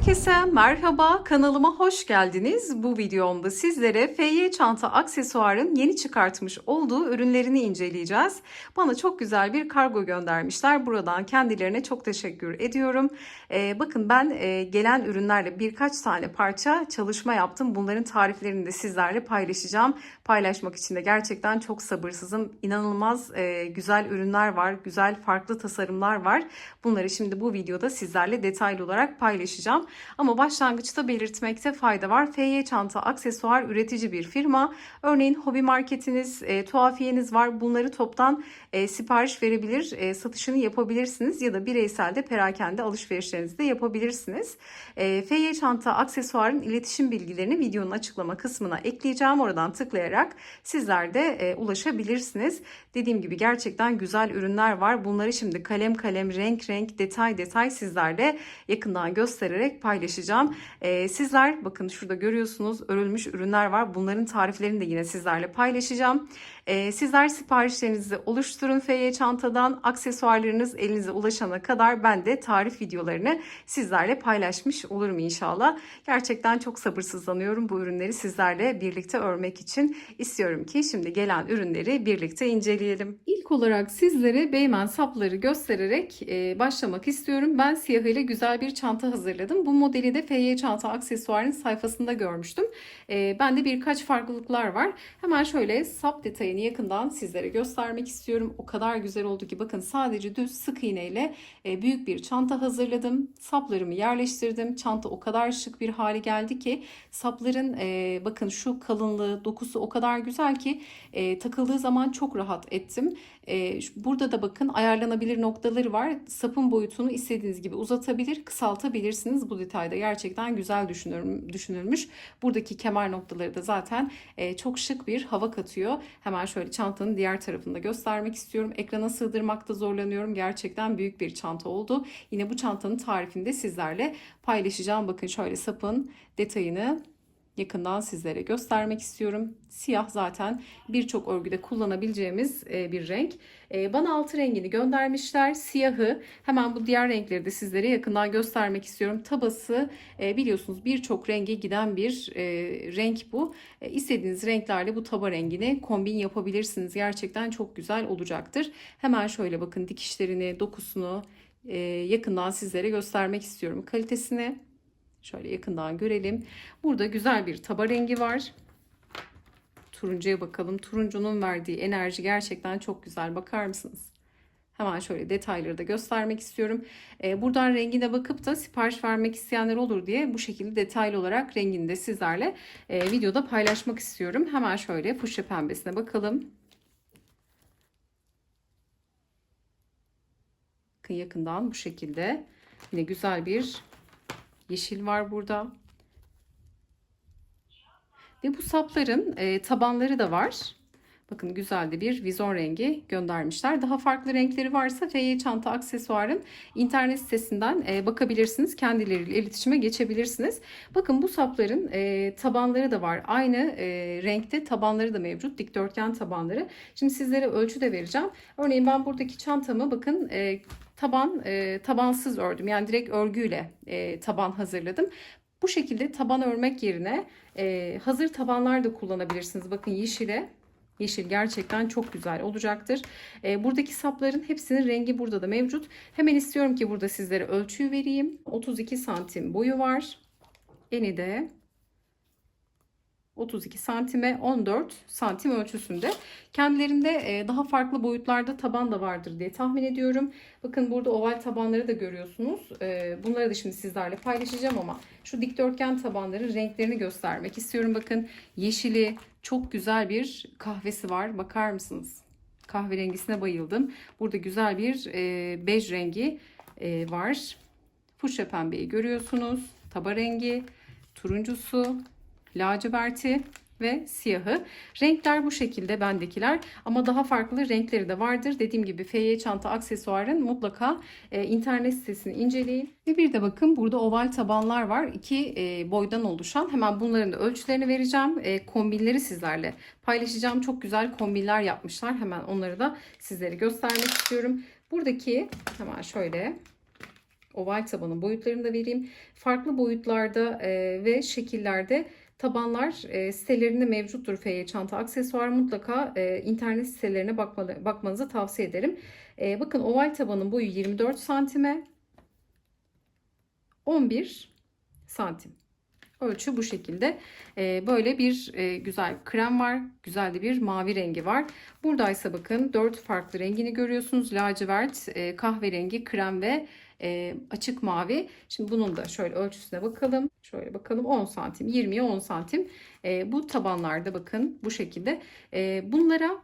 Herkese merhaba, kanalıma hoş geldiniz. Bu videomda sizlere FY çanta aksesuarın yeni çıkartmış olduğu ürünlerini inceleyeceğiz. Bana çok güzel bir kargo göndermişler. Buradan kendilerine çok teşekkür ediyorum. Ee, bakın ben e, gelen ürünlerle birkaç tane parça çalışma yaptım. Bunların tariflerini de sizlerle paylaşacağım. Paylaşmak için de gerçekten çok sabırsızım. İnanılmaz e, güzel ürünler var, güzel farklı tasarımlar var. Bunları şimdi bu videoda sizlerle detaylı olarak paylaşacağım. Ama başlangıçta belirtmekte fayda var. FY Çanta aksesuar üretici bir firma. Örneğin hobi marketiniz, e, tuhafiyeniz var. Bunları toptan e, sipariş verebilir, e, satışını yapabilirsiniz ya da bireysel de perakende alışverişlerinizi de yapabilirsiniz. E, FY Çanta aksesuarın iletişim bilgilerini videonun açıklama kısmına ekleyeceğim. Oradan tıklayarak sizler de e, ulaşabilirsiniz. Dediğim gibi gerçekten güzel ürünler var. Bunları şimdi kalem kalem, renk renk, detay detay sizlerle yakından göstererek paylaşacağım. Ee, sizler bakın şurada görüyorsunuz örülmüş ürünler var. Bunların tariflerini de yine sizlerle paylaşacağım. Ee, sizler siparişlerinizi oluşturun FY çantadan. Aksesuarlarınız elinize ulaşana kadar ben de tarif videolarını sizlerle paylaşmış olurum inşallah. Gerçekten çok sabırsızlanıyorum bu ürünleri sizlerle birlikte örmek için. istiyorum ki şimdi gelen ürünleri birlikte inceleyelim. İlk olarak sizlere Beymen sapları göstererek e, başlamak istiyorum. Ben siyahıyla güzel bir çanta hazırladım. Bu modeli de FY çanta aksesuarın sayfasında görmüştüm. E, bende birkaç farklılıklar var. Hemen şöyle sap detayını yakından sizlere göstermek istiyorum. O kadar güzel oldu ki bakın sadece düz sık iğneyle e, büyük bir çanta hazırladım. Saplarımı yerleştirdim. Çanta o kadar şık bir hale geldi ki sapların e, bakın şu kalınlığı, dokusu o kadar güzel ki e, takıldığı zaman çok rahat ettim. Burada da bakın ayarlanabilir noktaları var. Sapın boyutunu istediğiniz gibi uzatabilir, kısaltabilirsiniz. Bu detayda gerçekten güzel düşünülmüş. Buradaki kemer noktaları da zaten çok şık bir hava katıyor. Hemen şöyle çantanın diğer tarafını da göstermek istiyorum. Ekrana sığdırmakta zorlanıyorum. Gerçekten büyük bir çanta oldu. Yine bu çantanın tarifini de sizlerle paylaşacağım. Bakın şöyle sapın detayını yakından sizlere göstermek istiyorum. Siyah zaten birçok örgüde kullanabileceğimiz e, bir renk. E, bana altı rengini göndermişler. Siyahı hemen bu diğer renkleri de sizlere yakından göstermek istiyorum. Tabası e, biliyorsunuz birçok renge giden bir renk bu. İstediğiniz renklerle bu taba rengini kombin yapabilirsiniz. Gerçekten çok güzel olacaktır. Hemen şöyle bakın dikişlerini, dokusunu yakından sizlere göstermek istiyorum. Kalitesini Şöyle yakından görelim. Burada güzel bir taba rengi var. Turuncuya bakalım. Turuncunun verdiği enerji gerçekten çok güzel. Bakar mısınız? Hemen şöyle detayları da göstermek istiyorum. Ee, buradan rengine bakıp da sipariş vermek isteyenler olur diye bu şekilde detaylı olarak rengini de sizlerle e, videoda paylaşmak istiyorum. Hemen şöyle fuşya pembesine bakalım. Bakın yakından bu şekilde yine güzel bir Yeşil var burada. Ve bu sapların e, tabanları da var. Bakın güzel de bir vizon rengi göndermişler. Daha farklı renkleri varsa FY çanta aksesuarın internet sitesinden e, bakabilirsiniz. Kendileriyle iletişime geçebilirsiniz. Bakın bu sapların e, tabanları da var. Aynı e, renkte tabanları da mevcut. Dikdörtgen tabanları. Şimdi sizlere ölçü de vereceğim. Örneğin ben buradaki çantamı bakın e, taban e, tabansız ördüm. Yani direkt örgüyle e, taban hazırladım. Bu şekilde taban örmek yerine e, hazır tabanlar da kullanabilirsiniz. Bakın yeşile Yeşil gerçekten çok güzel olacaktır. E, buradaki sapların hepsinin rengi burada da mevcut. Hemen istiyorum ki burada sizlere ölçüyü vereyim. 32 santim boyu var. Eni de 32 santime 14 santim ölçüsünde. Kendilerinde e, daha farklı boyutlarda taban da vardır diye tahmin ediyorum. Bakın burada oval tabanları da görüyorsunuz. E, bunları da şimdi sizlerle paylaşacağım ama şu dikdörtgen tabanların renklerini göstermek istiyorum. Bakın yeşili çok güzel bir kahvesi var. Bakar mısınız? Kahverengisine bayıldım. Burada güzel bir e, bej rengi var. Fuşya pembeyi görüyorsunuz. Taba rengi, turuncusu, laciverti ve siyahı. Renkler bu şekilde bendekiler ama daha farklı renkleri de vardır. Dediğim gibi FY çanta aksesuarın mutlaka e, internet sitesini inceleyin. Ve bir de bakın burada oval tabanlar var. İki e, boydan oluşan. Hemen bunların da ölçülerini vereceğim. E, kombinleri sizlerle paylaşacağım. Çok güzel kombinler yapmışlar. Hemen onları da sizlere göstermek istiyorum. Buradaki hemen şöyle Oval tabanın boyutlarını da vereyim. Farklı boyutlarda e, ve şekillerde tabanlar e, sitelerinde mevcuttur FY çanta aksesuar. Mutlaka e, internet sitelerine bakmalı, bakmanızı tavsiye ederim. E, bakın oval tabanın boyu 24 santime 11 santim. Ölçü bu şekilde. Ee, böyle bir e, güzel krem var. Güzel de bir mavi rengi var. Buradaysa bakın 4 farklı rengini görüyorsunuz. Lacivert, e, kahverengi, krem ve e, açık mavi. Şimdi bunun da şöyle ölçüsüne bakalım. Şöyle bakalım 10 santim 20'ye 10 santim. E, bu tabanlarda bakın bu şekilde. E, bunlara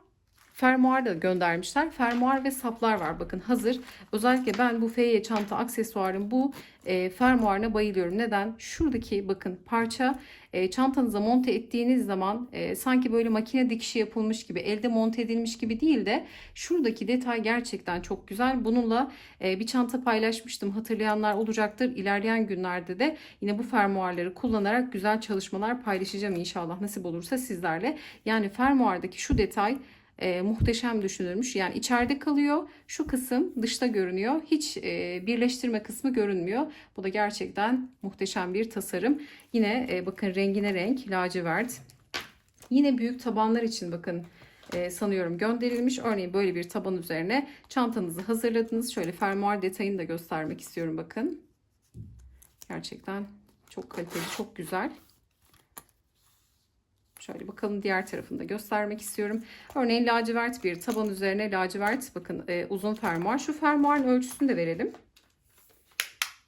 fermuar da göndermişler. Fermuar ve saplar var bakın hazır. Özellikle ben bu FY çanta aksesuarın bu e, fermuarına bayılıyorum. Neden? Şuradaki bakın parça e, çantanıza monte ettiğiniz zaman e, sanki böyle makine dikişi yapılmış gibi elde monte edilmiş gibi değil de şuradaki detay gerçekten çok güzel. Bununla e, bir çanta paylaşmıştım. Hatırlayanlar olacaktır. İlerleyen günlerde de yine bu fermuarları kullanarak güzel çalışmalar paylaşacağım inşallah nasip olursa sizlerle. Yani fermuardaki şu detay e, muhteşem düşünülmüş. Yani içeride kalıyor. Şu kısım dışta görünüyor. Hiç e, birleştirme kısmı görünmüyor. Bu da gerçekten muhteşem bir tasarım. Yine e, bakın rengine renk lacivert. Yine büyük tabanlar için bakın e, sanıyorum gönderilmiş. Örneğin böyle bir taban üzerine çantanızı hazırladınız. Şöyle fermuar detayını da göstermek istiyorum bakın. Gerçekten çok kaliteli, çok güzel. Şöyle bakalım diğer tarafını da göstermek istiyorum. Örneğin lacivert bir taban üzerine lacivert bakın e, uzun fermuar. Şu fermuarın ölçüsünü de verelim.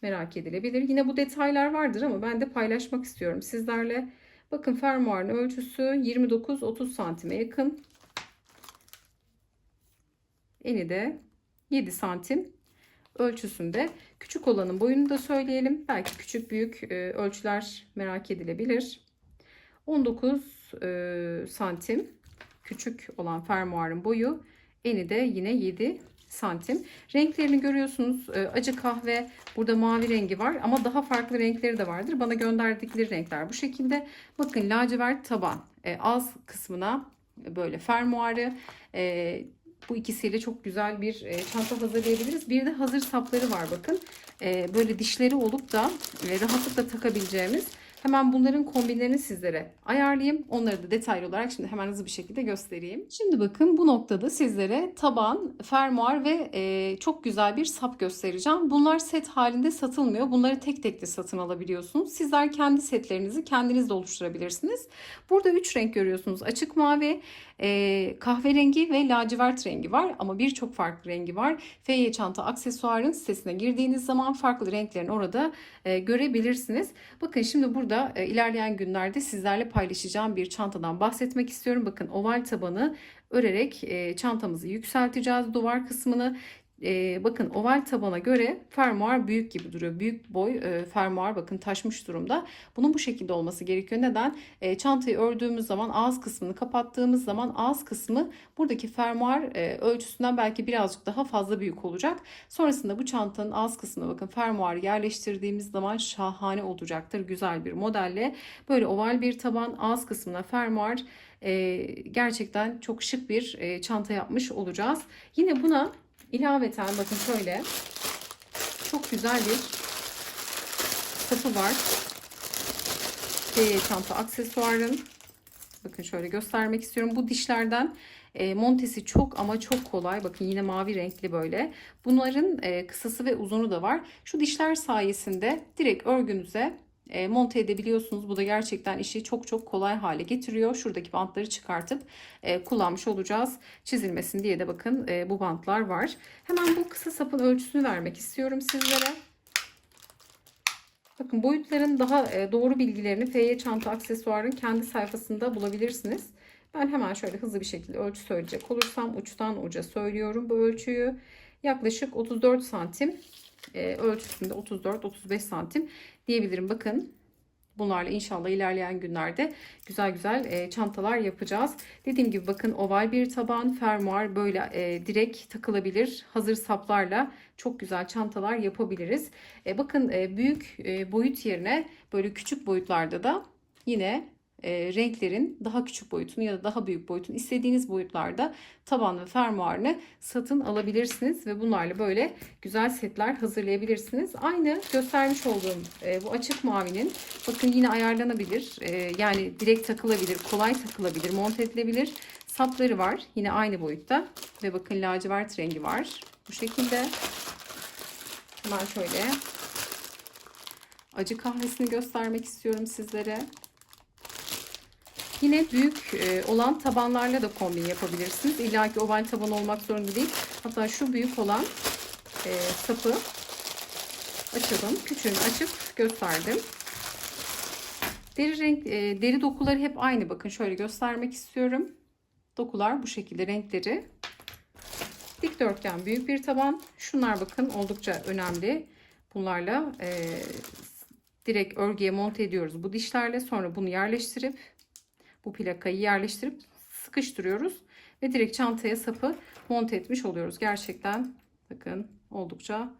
Merak edilebilir. Yine bu detaylar vardır ama ben de paylaşmak istiyorum sizlerle. Bakın fermuarın ölçüsü 29-30 santime yakın. Eni de 7 santim ölçüsünde. Küçük olanın boyunu da söyleyelim. Belki küçük büyük e, ölçüler merak edilebilir. 19 e, santim küçük olan fermuarın boyu. Eni de yine 7 santim. Renklerini görüyorsunuz. E, acı kahve, burada mavi rengi var ama daha farklı renkleri de vardır. Bana gönderdikleri renkler bu şekilde. Bakın lacivert taban. E, az kısmına böyle fermuarı e, bu ikisiyle çok güzel bir e, çanta hazırlayabiliriz. Bir de hazır sapları var bakın. E, böyle dişleri olup da e, rahatlıkla takabileceğimiz Hemen bunların kombinlerini sizlere ayarlayayım. Onları da detaylı olarak şimdi hemen hızlı bir şekilde göstereyim. Şimdi bakın bu noktada sizlere taban, fermuar ve e, çok güzel bir sap göstereceğim. Bunlar set halinde satılmıyor. Bunları tek tek de satın alabiliyorsunuz. Sizler kendi setlerinizi kendiniz de oluşturabilirsiniz. Burada 3 renk görüyorsunuz. Açık mavi, e, kahverengi ve lacivert rengi var ama birçok farklı rengi var. FY çanta aksesuarın sitesine girdiğiniz zaman farklı renklerini orada e, görebilirsiniz. Bakın şimdi burada e, ilerleyen günlerde sizlerle paylaşacağım bir çantadan bahsetmek istiyorum. Bakın oval tabanı örerek e, çantamızı yükselteceğiz duvar kısmını e, bakın oval tabana göre fermuar büyük gibi duruyor. Büyük boy e, fermuar bakın taşmış durumda. Bunun bu şekilde olması gerekiyor. Neden? E, çantayı ördüğümüz zaman ağız kısmını kapattığımız zaman ağız kısmı buradaki fermuar e, ölçüsünden belki birazcık daha fazla büyük olacak. Sonrasında bu çantanın ağız kısmına bakın fermuar yerleştirdiğimiz zaman şahane olacaktır. Güzel bir modelle. Böyle oval bir taban ağız kısmına fermuar e, gerçekten çok şık bir e, çanta yapmış olacağız. Yine buna İlaveten bakın şöyle çok güzel bir sapı var. D çanta aksesuarın. Bakın şöyle göstermek istiyorum. Bu dişlerden e, montesi çok ama çok kolay. Bakın yine mavi renkli böyle. Bunların e, kısası ve uzunu da var. Şu dişler sayesinde direkt örgünüze e, monte edebiliyorsunuz. Bu da gerçekten işi çok çok kolay hale getiriyor. Şuradaki bantları çıkartıp e, kullanmış olacağız. Çizilmesin diye de bakın e, bu bantlar var. Hemen bu kısa sapın ölçüsünü vermek istiyorum sizlere. Bakın boyutların daha doğru bilgilerini FY çanta aksesuarın kendi sayfasında bulabilirsiniz. Ben hemen şöyle hızlı bir şekilde ölçü söyleyecek olursam uçtan uca söylüyorum bu ölçüyü. Yaklaşık 34 santim e, ölçüsünde 34-35 santim diyebilirim. Bakın bunlarla inşallah ilerleyen günlerde güzel güzel e, çantalar yapacağız. Dediğim gibi bakın oval bir taban fermuar böyle e, direkt takılabilir. Hazır saplarla çok güzel çantalar yapabiliriz. E, bakın e, büyük e, boyut yerine böyle küçük boyutlarda da yine e, renklerin daha küçük boyutunu ya da daha büyük boyutunu istediğiniz boyutlarda taban ve fermuarını satın alabilirsiniz ve bunlarla böyle güzel setler hazırlayabilirsiniz. Aynı göstermiş olduğum e, bu açık mavinin bakın yine ayarlanabilir. E, yani direkt takılabilir, kolay takılabilir, monte edilebilir. Sapları var. Yine aynı boyutta ve bakın lacivert rengi var. Bu şekilde. Hemen şöyle acı kahvesini göstermek istiyorum sizlere. Yine büyük e, olan tabanlarla da kombin yapabilirsiniz. İlla ki oval taban olmak zorunda değil. Hatta şu büyük olan e, sapı açalım. Küçüğünü açıp gösterdim. Deri renk, e, deri dokuları hep aynı. Bakın şöyle göstermek istiyorum. Dokular bu şekilde renkleri. Dikdörtgen büyük bir taban. Şunlar bakın oldukça önemli. Bunlarla e, direkt örgüye monte ediyoruz bu dişlerle. Sonra bunu yerleştirip bu plakayı yerleştirip sıkıştırıyoruz. Ve direkt çantaya sapı monte etmiş oluyoruz. Gerçekten bakın oldukça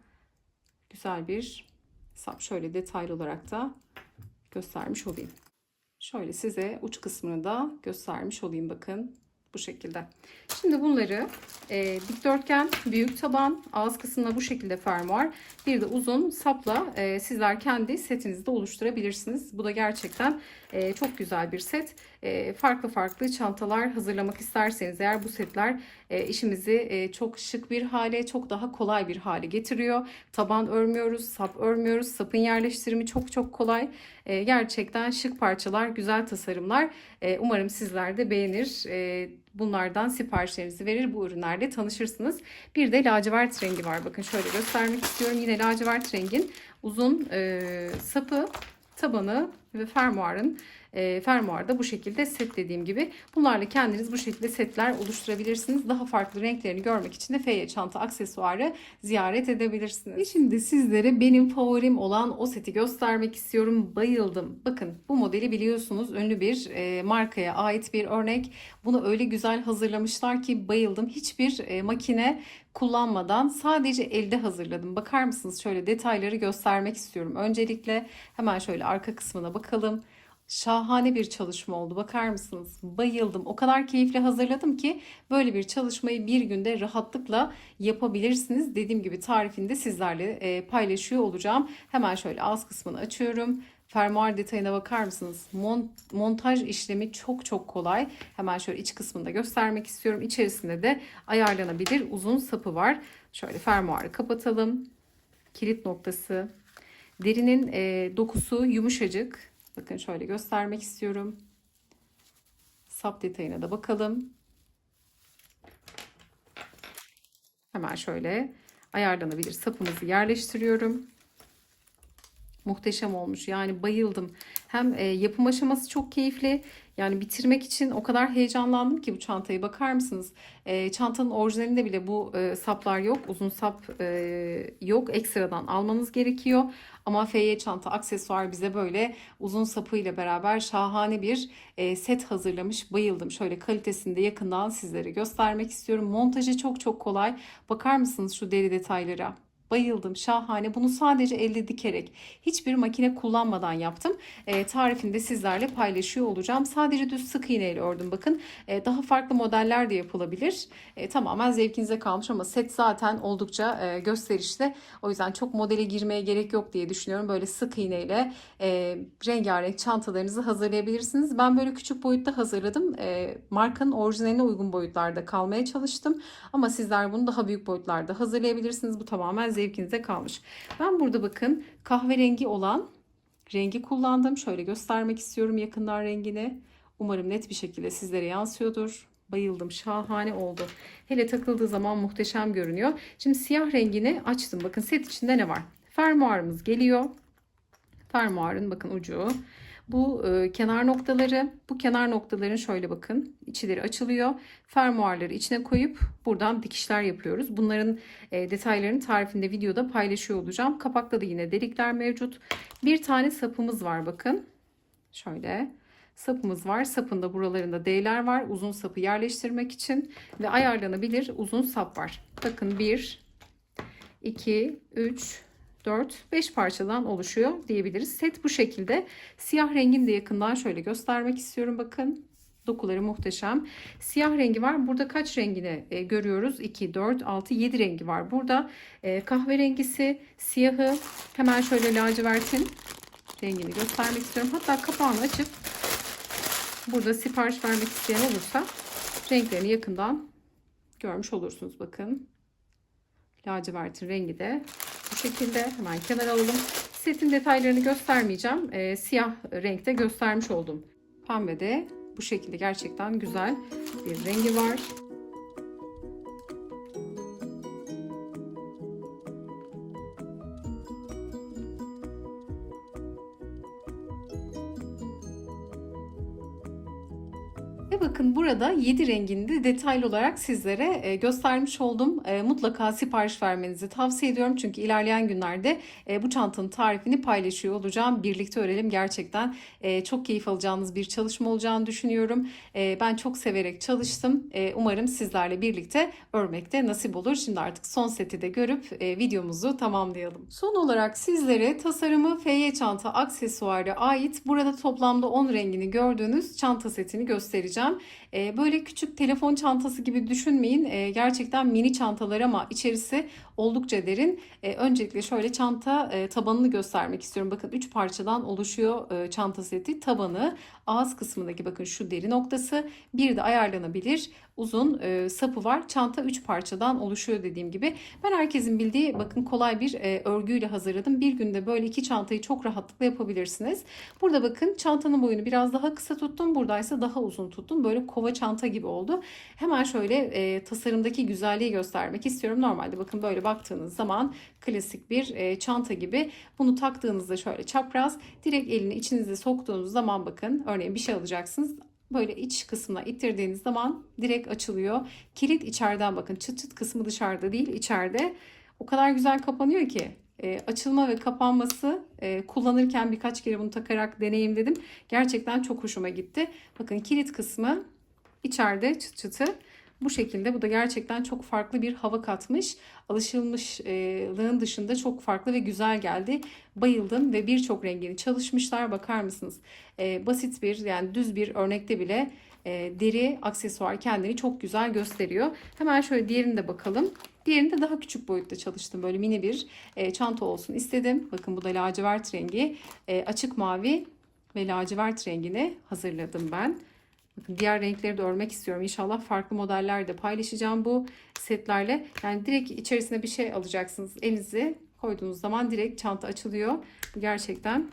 güzel bir sap. Şöyle detaylı olarak da göstermiş olayım. Şöyle size uç kısmını da göstermiş olayım bakın bu şekilde. Şimdi bunları e, dikdörtgen, büyük taban, ağız kısmına bu şekilde fermuar, bir de uzun sapla e, sizler kendi setinizde oluşturabilirsiniz. Bu da gerçekten e, çok güzel bir set. E, farklı farklı çantalar hazırlamak isterseniz eğer bu setler e, işimizi e, çok şık bir hale, çok daha kolay bir hale getiriyor. Taban örmüyoruz, sap örmüyoruz. Sapın yerleştirimi çok çok kolay. E, gerçekten şık parçalar, güzel tasarımlar. Umarım sizler de beğenir. Bunlardan siparişlerinizi verir. Bu ürünlerle tanışırsınız. Bir de lacivert rengi var. Bakın şöyle göstermek istiyorum. Yine lacivert rengin uzun sapı, tabanı ve fermuarın e, fermuarda bu şekilde set dediğim gibi. Bunlarla kendiniz bu şekilde setler oluşturabilirsiniz. Daha farklı renklerini görmek için de Feye çanta aksesuarı ziyaret edebilirsiniz. Şimdi sizlere benim favorim olan o seti göstermek istiyorum. Bayıldım. Bakın bu modeli biliyorsunuz ünlü bir e, markaya ait bir örnek. Bunu öyle güzel hazırlamışlar ki bayıldım. Hiçbir e, makine kullanmadan sadece elde hazırladım. Bakar mısınız? Şöyle detayları göstermek istiyorum. Öncelikle hemen şöyle arka kısmına bakalım. Şahane bir çalışma oldu. Bakar mısınız? Bayıldım. O kadar keyifli hazırladım ki böyle bir çalışmayı bir günde rahatlıkla yapabilirsiniz. Dediğim gibi tarifini de sizlerle e, paylaşıyor olacağım. Hemen şöyle ağız kısmını açıyorum. Fermuar detayına bakar mısınız? Mont, montaj işlemi çok çok kolay. Hemen şöyle iç kısmını da göstermek istiyorum. İçerisinde de ayarlanabilir uzun sapı var. Şöyle fermuarı kapatalım. Kilit noktası. Derinin e, dokusu yumuşacık. Bakın şöyle göstermek istiyorum. Sap detayına da bakalım. Hemen şöyle ayarlanabilir sapımızı yerleştiriyorum. Muhteşem olmuş. Yani bayıldım. Hem e, yapım aşaması çok keyifli. Yani bitirmek için o kadar heyecanlandım ki bu çantayı. Bakar mısınız? E, çantanın orijinalinde bile bu e, saplar yok. Uzun sap e, yok. Ekstradan almanız gerekiyor. Ama FY çanta aksesuar bize böyle uzun sapıyla beraber şahane bir e, set hazırlamış. Bayıldım. Şöyle kalitesini de yakından sizlere göstermek istiyorum. Montajı çok çok kolay. Bakar mısınız şu deri detaylara? Bayıldım. Şahane. Bunu sadece elde dikerek hiçbir makine kullanmadan yaptım. E, tarifini de sizlerle paylaşıyor olacağım. Sadece düz sık iğneyle ördüm. Bakın e, daha farklı modeller de yapılabilir. E, tamamen zevkinize kalmış ama set zaten oldukça e, gösterişli. O yüzden çok modele girmeye gerek yok diye düşünüyorum. Böyle sık iğneyle e, rengarenk çantalarınızı hazırlayabilirsiniz. Ben böyle küçük boyutta hazırladım. E, markanın orijinaline uygun boyutlarda kalmaya çalıştım. Ama sizler bunu daha büyük boyutlarda hazırlayabilirsiniz. Bu tamamen zevkinize kalmış. Ben burada bakın kahverengi olan rengi kullandım. Şöyle göstermek istiyorum yakından rengini. Umarım net bir şekilde sizlere yansıyordur. Bayıldım. Şahane oldu. Hele takıldığı zaman muhteşem görünüyor. Şimdi siyah rengini açtım. Bakın set içinde ne var? Fermuarımız geliyor. Fermuarın bakın ucu. Bu e, kenar noktaları, bu kenar noktaların şöyle bakın içleri açılıyor. Fermuarları içine koyup buradan dikişler yapıyoruz. Bunların e, detaylarını tarifinde videoda paylaşıyor olacağım. Kapakta da yine delikler mevcut. Bir tane sapımız var bakın. Şöyle sapımız var. Sapında buralarında D'ler var. Uzun sapı yerleştirmek için ve ayarlanabilir uzun sap var. Bakın 1 2 3 4, 5 parçadan oluşuyor diyebiliriz. Set bu şekilde. Siyah rengini de yakından şöyle göstermek istiyorum. Bakın dokuları muhteşem. Siyah rengi var. Burada kaç rengini e, görüyoruz? 2, 4, 6, 7 rengi var. Burada e, kahverengisi, siyahı, hemen şöyle lacivertin rengini göstermek istiyorum. Hatta kapağını açıp burada sipariş vermek isteyen olursa renklerini yakından görmüş olursunuz. Bakın. Lacivertin rengi de şekilde. Hemen kenara alalım. Setin detaylarını göstermeyeceğim. E, siyah renkte göstermiş oldum. Pembe de bu şekilde gerçekten güzel bir rengi var. Burada 7 rengini de detaylı olarak sizlere e, göstermiş oldum. E, Mutlaka sipariş vermenizi tavsiye ediyorum. Çünkü ilerleyen günlerde e, bu çantanın tarifini paylaşıyor olacağım. Birlikte örelim. Gerçekten çok keyif alacağınız bir çalışma olacağını düşünüyorum. Ben çok severek çalıştım. Umarım sizlerle birlikte örmekte nasip olur. Şimdi artık son seti de görüp videomuzu tamamlayalım. Son olarak sizlere tasarımı FY çanta aksesuarı ait burada toplamda 10 rengini gördüğünüz çanta setini göstereceğim. E, Böyle küçük telefon çantası gibi düşünmeyin. E, Gerçekten mini çantalar ama içerisi oldukça derin. E, Öncelikle şöyle çanta e, tabanını göstermek istiyorum. Bakın 3 parçadan oluşuyor e, çanta seti. Tabanı, ağız kısmındaki bakın şu deri noktası. Bir de ayarlanabilir uzun e, sapı var. Çanta 3 parçadan oluşuyor dediğim gibi. Ben herkesin bildiği bakın kolay bir e, örgüyle hazırladım. Bir günde böyle iki çantayı çok rahatlıkla yapabilirsiniz. Burada bakın çantanın boyunu biraz daha kısa tuttum. Buradaysa daha uzun tuttum. Böyle kova çanta gibi oldu. Hemen şöyle e, tasarımdaki güzelliği göstermek istiyorum. Normalde bakın böyle baktığınız zaman klasik bir e, çanta gibi. Bunu taktığınızda şöyle çapraz direkt elini içinize soktuğunuz zaman bakın örneğin bir şey alacaksınız böyle iç kısmına ittirdiğiniz zaman direkt açılıyor. Kilit içeriden bakın çıt çıt kısmı dışarıda değil içeride. O kadar güzel kapanıyor ki e, açılma ve kapanması e, kullanırken birkaç kere bunu takarak deneyimledim. Gerçekten çok hoşuma gitti. Bakın kilit kısmı içeride çıt çıtı. Bu şekilde bu da gerçekten çok farklı bir hava katmış. Alışılmışlığın dışında çok farklı ve güzel geldi. Bayıldım ve birçok rengini çalışmışlar. Bakar mısınız? Ee, basit bir yani düz bir örnekte bile e, deri aksesuar kendini çok güzel gösteriyor. Hemen şöyle diğerine de bakalım. Diğerini de daha küçük boyutta çalıştım. Böyle mini bir e, çanta olsun istedim. Bakın bu da lacivert rengi. E, açık mavi ve lacivert rengini hazırladım ben. Diğer renkleri de örmek istiyorum. İnşallah farklı modeller de paylaşacağım bu setlerle. Yani direkt içerisine bir şey alacaksınız. Elinizi koyduğunuz zaman direkt çanta açılıyor. Gerçekten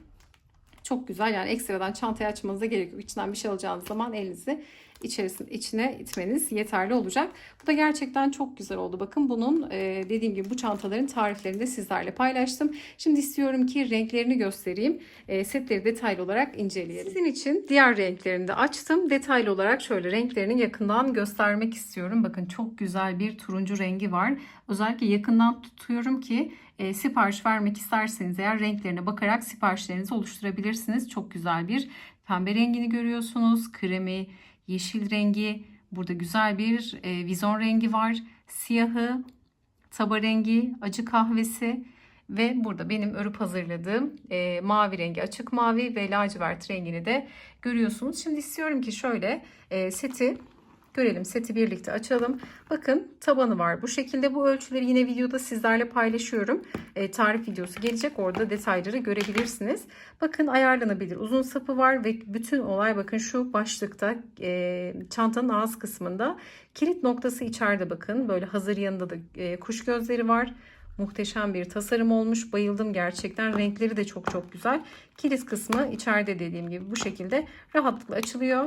çok güzel. Yani ekstradan çantayı açmanıza gerek yok. İçinden bir şey alacağınız zaman elinizi içerisine içine itmeniz yeterli olacak. Bu da gerçekten çok güzel oldu. Bakın bunun e, dediğim gibi bu çantaların tariflerini de sizlerle paylaştım. Şimdi istiyorum ki renklerini göstereyim. E, setleri detaylı olarak inceleyelim. Sizin için diğer renklerini de açtım. Detaylı olarak şöyle renklerini yakından göstermek istiyorum. Bakın çok güzel bir turuncu rengi var. Özellikle yakından tutuyorum ki e, sipariş vermek isterseniz eğer renklerine bakarak siparişlerinizi oluşturabilirsiniz. Çok güzel bir pembe rengini görüyorsunuz. Kremi, yeşil rengi. Burada güzel bir e, vizon rengi var. Siyahı, taba rengi, acı kahvesi ve burada benim örüp hazırladığım e, mavi rengi, açık mavi ve lacivert rengini de görüyorsunuz. Şimdi istiyorum ki şöyle e, seti görelim. Seti birlikte açalım. Bakın tabanı var. Bu şekilde bu ölçüleri yine videoda sizlerle paylaşıyorum. E, tarif videosu gelecek. Orada detayları görebilirsiniz. Bakın ayarlanabilir. Uzun sapı var ve bütün olay bakın şu başlıkta e, çantanın ağız kısmında. Kilit noktası içeride bakın. Böyle hazır yanında da e, kuş gözleri var. Muhteşem bir tasarım olmuş. Bayıldım gerçekten. Renkleri de çok çok güzel. Kilit kısmı içeride dediğim gibi bu şekilde rahatlıkla açılıyor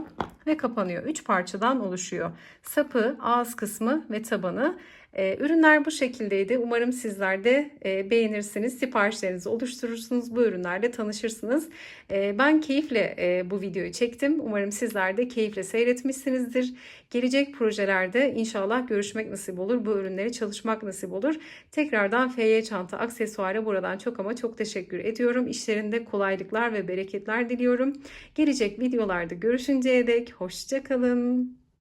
ve kapanıyor. 3 parçadan oluşuyor. Sapı, ağız kısmı ve tabanı. Ee, ürünler bu şekildeydi. Umarım sizler de e, beğenirsiniz. Siparişlerinizi oluşturursunuz. Bu ürünlerle tanışırsınız. E, ben keyifle e, bu videoyu çektim. Umarım sizler de keyifle seyretmişsinizdir. Gelecek projelerde inşallah görüşmek nasip olur. Bu ürünleri çalışmak nasip olur. Tekrardan FY Çanta Aksesuar'a buradan çok ama çok teşekkür ediyorum. İşlerinde kolaylıklar ve bereketler diliyorum. Gelecek videolarda görüşünceye dek hoşçakalın.